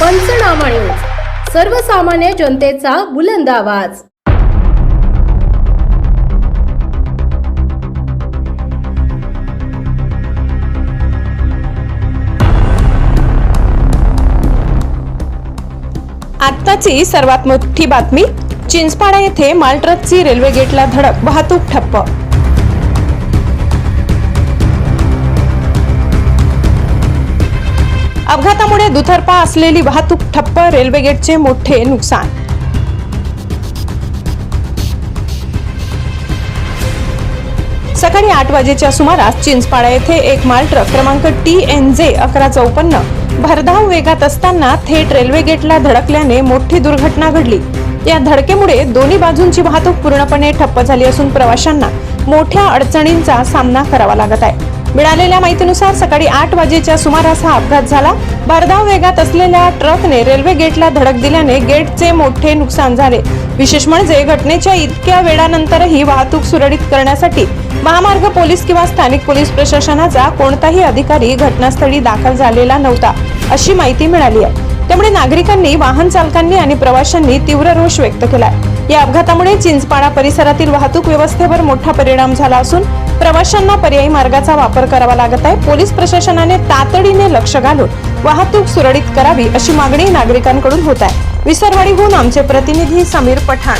पंचनामा न्यूज. सर्वसामान्य जनतेचा बुलंद आवाज. आत्ताची सर्वात मोठी बातमी चिंचपाडा येथे मालट्रकची रेल्वे गेटला धडक वाहतूक ठप्प अपघातामुळे दुतर्फा असलेली वाहतूक ठप्प रेल्वे गेटचे मोठे नुकसान. सकाळी आठ वाजेच्या सुमारास चिंचपाडा येथे एक माल ट्रक क्रमांक टी एन जे अकरा चौपन्न भरधाव वेगात असताना थेट रेल्वे गेटला धडकल्याने मोठी दुर्घटना घडली. या धडकेमुळे दोन्ही बाजूंची वाहतूक पूर्णपणे ठप्प झाली असून प्रवाशांना मोठ्या अडचणींचा सामना करावा लागत आहे. मिळालेल्या माहितीनुसार सकाळी आठ वाजेच्या सुमारास हा अपघात झाला. भरधाव वेगात असलेल्या ट्रकने रेल्वे गेटला धडक दिल्याने गेटचे मोठे नुकसान झाले. विशेष म्हणजे घटनेच्या इतक्या वेळानंतरही वाहतूक सुरळीत करण्यासाठी महामार्ग पोलीस किंवा स्थानिक पोलीस प्रशासनाचा कोणताही अधिकारी घटनास्थळी दाखल झालेला नव्हता अशी माहिती मिळाली आहे. त्यामुळे नागरिकांनी वाहन चालकांनी आणि प्रवाशांनी तीव्र रोष व्यक्त केलाय. या अपघातामुळे चिंचपाडा परिसरातील वाहतूक व्यवस्थेवर मोठा परिणाम झाला असून प्रवाशांना पर्यायी मार्गाचा वापर करावा लागत आहे. पोलीस प्रशासनाने तातडीने लक्ष घालून वाहतूक सुरळीत करावी अशी मागणी नागरिकांकडून होत आहे. विसरवाडीहून आमचे प्रतिनिधी समीर पठाण.